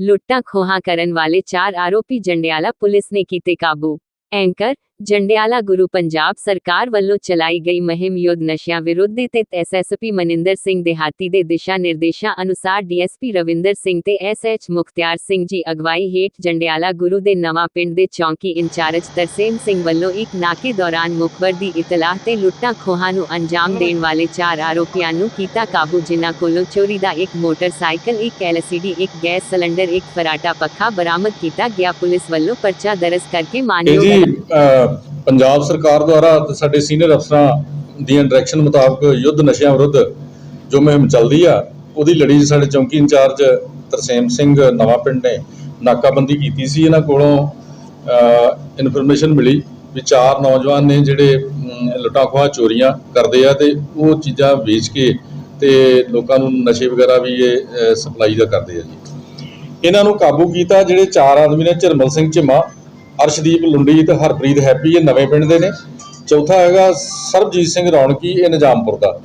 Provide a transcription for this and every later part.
ਲੁੱਟਾਂ ਖੋਹਾਂ ਕਰਨ ਵਾਲੇ ਚਾਰ ਆਰੋਪੀ ਜੰਡਿਆਲਾ ਪੁਲਿਸ ਨੇ ਕੀਤੇ ਕਾਬੂ। ਐਂਕਰ ਜੰਡਿਆਲਾ ਗੁਰੂ ਪੰਜਾਬ ਸਰਕਾਰ ਵੱਲੋਂ ਚਲਾਈ ਗਈ ਮੁਹਿੰਮ ਯੁੱਧ ਨਸ਼ਿਆਂ ਵਿਰੁੱਧ ਤਹਿਤ ਐਸਐਸਪੀ ਮਨਿੰਦਰ ਸਿੰਘ ਦੇਹਾਤੀ ਦੇ ਦਿਸ਼ਾ ਨਿਰਦੇਸ਼ਾਂ ਅਨੁਸਾਰ ਡੀਐਸਪੀ ਰਵਿੰਦਰ ਸਿੰਘ ਤੇ ਐਸਐਚ ਮੁਖਤਿਆਰ ਸਿੰਘ ਜੀ ਅਗਵਾਈ ਹੇਠ ਜੰਡਿਆਲਾ ਗੁਰੂ ਦੇ ਨਵਾਂ ਪਿੰਡ ਦੇ ਚੌਂਕੀ ਇੰਚਾਰਜ ਤਰਸੇਮ ਸਿੰਘ ਵੱਲੋਂ ਇੱਕ ਨਾਕੇ ਦੌਰਾਨ ਮੁਖਬਰ ਦੀ ਇਤਲਾਹ ਤੇ ਲੁੱਟਾਂ ਖੋਹਾਂ ਨੂੰ ਅੰਜਾਮ ਦੇਣ ਵਾਲੇ ਚਾਰ ਆਰੋਪੀਆਂ ਨੂੰ ਕੀਤਾ ਕਾਬੂ ਜਿਨ੍ਹਾਂ ਕੋਲੋਂ ਚੋਰੀ ਦਾ ਇੱਕ ਮੋਟਰਸਾਈਕਲ ਇੱਕ ਐਲਸੀਡੀ ਇੱਕ ਗੈਸ ਸਿਲੰਡਰ ਇੱਕ ਫਰਾਟਾ ਪੱਖਾ ਬਰਾਮਦ ਕੀਤਾ ਗਿਆ। ਪੁਲਿਸ ਵੱਲੋਂ ਪਰਚਾ ਦਰਜ ਕਰਕੇ ਮਾਨਯੋਗ ਪੰਜਾਬ ਸਰਕਾਰ ਦੁਆਰਾ ਤੇ ਸਾਡੇ ਸੀਨੀਅਰ ਅਫਸਰਾਂ ਦੀਆਂ ਡਾਇਰੈਕਸ਼ਨ ਮੁਤਾਬਕ ਯੁੱਧ ਨਸ਼ਿਆਂ ਵਿਰੁੱਧ ਜੋ ਮੁਹਿੰਮ ਚੱਲਦੀ ਆ ਉਹਦੀ ਲੜੀ ਸਾਡੇ ਚੌਂਕੀ ਇੰਚਾਰਜ ਤਰਸੇਮ ਸਿੰਘ ਨਵਾਂ ਪਿੰਡ ਨੇ ਨਾਕਾਬੰਦੀ ਕੀਤੀ ਸੀ। ਇਹਨਾਂ ਕੋਲੋਂ ਇਨਫੋਰਮੇਸ਼ਨ ਮਿਲੀ ਵੀ ਚਾਰ ਨੌਜਵਾਨ ਨੇ ਜਿਹੜੇ ਅਮ, ਚੋਰੀਆਂ ਕਰਦੇ ਆ ਤੇ ਉਹ ਚੀਜ਼ਾਂ ਵੇਚ ਕੇ ਤੇ ਲੋਕਾਂ ਨੂੰ ਨਸ਼ੇ ਵਗੈਰਾ ਵੀ ਇਹ ਸਪਲਾਈ ਦਾ ਕਰਦੇ ਆ ਜੀ। ਇਹਨਾਂ ਨੂੰ ਕਾਬੂ ਕੀਤਾ ਜਿਹੜੇ ਚਾਰ ਆਦਮੀ ਨੇ ਝਰਮਲ ਸਿੰਘ ਝਿਮਾ ਅਰਸ਼ਦੀਪ ਲੁੰਡੀ ਤੇ ਹਰਪ੍ਰੀਤ ਹੈਪੀ, ਇਹ ਨਵੇਂ ਪਿੰਡ ਦੇ ਨੇ। ਚੌਥਾ ਹੈਗਾ ਸਰਬਜੀਤ ਸਿੰਘ ਰੌਣਕੀ, ਇਹ ਨਿਜ਼ਾਮਪੁਰ ਦਾ।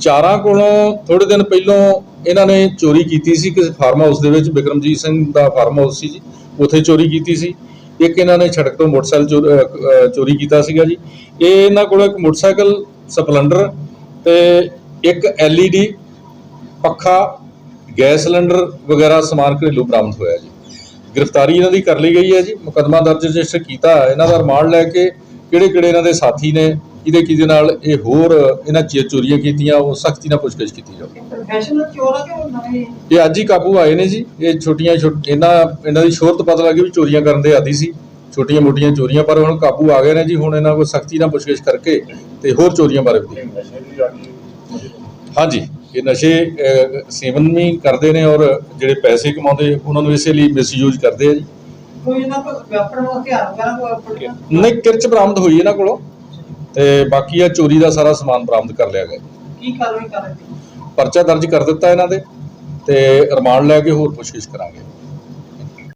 ਚਾਰਾਂ ਕੋਲੋਂ ਥੋੜੇ ਦਿਨ ਪਹਿਲਾਂ ਇਹਨਾਂ ਨੇ ਚੋਰੀ ਕੀਤੀ ਸੀ, ਕਿਸੇ ਫਾਰਮ ਹਾਊਸ ਦੇ ਵਿੱਚ। ਬਿਕਰਮਜੀਤ ਸਿੰਘ ਦਾ ਫਾਰਮ ਹਾਊਸ ਸੀ ਜੀ, ਉੱਥੇ ਚੋਰੀ ਕੀਤੀ ਸੀ। ਇੱਕ ਇਹਨਾਂ ਨੇ ਛੜਕ ਤੋਂ ਮੋਟਰਸਾਈਕਲ ਚੋਰ- ਚੋਰੀ ਕੀਤਾ ਸੀਗਾ ਜੀ। ਇਹ ਇਹਨਾਂ ਕੋਲ ਇੱਕ ਮੋਟਰਸਾਈਕਲ ਸਪਲੈਂਡਰ ਤੇ ਇੱਕ ਐਲਈਡੀ ਪੱਖਾ, ਗੈਸ ਸਿਲੰਡਰ ਵਗੈਰਾ ਸਮਾਨ ਘਰੇਲੂ ਬਰਾਮਦ ਹੋਇਆ ਜੀ। ਗ੍ਰਿਫਤਾਰੀ ਇਹਨਾਂ ਦੀ ਕਰ ਲਈ ਗਈ ਹੈ ਜੀ। ਮੁਕੱਦਮਾ ਦਰਜ ਰਜਿਸਟਰ ਕੀਤਾ। ਇਹਨਾਂ ਦਾ ਰਿਮਾਂਡ ਲੈ ਕੇ ਕਿਹੜੇ ਕਿਹੜੇ ਇਹਨਾਂ ਦੇ ਸਾਥੀ ਨੇ ਕਿਹਦੇ ਕਿਹਦੇ ਨਾਲ ਇਹ ਹੋਰ ਇਹਨਾਂ ਚੀ- ਚੋਰੀਆਂ ਕੀਤੀਆਂ ਉਹ ਸਖਤੀ ਨਾਲ ਪੁੱਛਗਿੱਛ ਕੀਤੀ ਜਾਊਗੀ ਪ੍ਰੋਫੈਸ਼ਨਲ ਚੋਰ ਆ ਕਿ ਉਹ ਨਵੇਂ? ਇਹ ਅੱਜ ਹੀ ਕਾਬੂ ਆਏ ਨੇ ਜੀ। ਇਹ ਛੋਟੀਆਂ ਛੋਟ- ਇਹਨਾਂ ਇਹਨਾਂ ਦੀ ਸ਼ੋਹਰਤ ਪਤਾ ਲੱਗੀ ਵੀ ਚੋਰੀਆਂ ਕਰਨ ਦੇ ਆਦੀ ਸੀ। ਛੋਟੀਆਂ ਮੋਟੀਆਂ ਚੋਰੀਆਂ ਪਰ ਹੁਣ ਕਾਬੂ ਆ ਗਏ ਨੇ ਜੀ। ਹੁਣ ਇਹਨਾਂ ਕੋਲ ਸਖਤੀ ਨਾਲ ਪੁੱਛਗਿੱਛ ਕਰਕੇ ਤੇ ਹੋਰ ਚੋਰੀਆਂ ਬਾਰੇ ਵੀ ਹਾਂਜੀ। ਇਹ ਨਸ਼ੇ ਸੇਵਨ ਵੀ ਕਰਦੇ ਨੇ ਔਰ ਜਿਹੜੇ ਪੈਸੇ ਕਮਾਉਂਦੇ ਉਹਨਾਂ ਨੂੰ ਇਸੇ ਲਈ ਮਿਸਯੂਜ਼ ਕਰਦੇ ਆ ਜੀ। ਕੋਈ ਇਹਨਾਂ ਕੋਲ ਵੈਪਨ ਹਥਿਆਰ ਵਗੈਰਾ ਕੋਈ ਆਪਣਾ ਨਹੀਂ ਕਿਰਚ ਬਰਾਮਦ ਹੋਈ ਇਹਨਾਂ ਕੋਲੋਂ। ਤੇ ਬਾਕੀ ਆ ਚੋਰੀ ਦਾ ਸਾਰਾ ਸਮਾਨ ਬਰਾਮਦ ਕਰ ਲਿਆ ਗਿਆ। ਕੀ ਕਾਰਵਾਈ ਕਰ ਰਹੇ ਪਰਚਾ ਦਰਜ ਕਰ ਦਿੱਤਾ ਇਹਨਾਂ ਦੇ ਤੇ ਰਿਮਾਂਡ ਲੈ ਕੇ ਹੋਰ ਪੁੱਛਗਿੱਛ ਕਰਾਂਗੇ।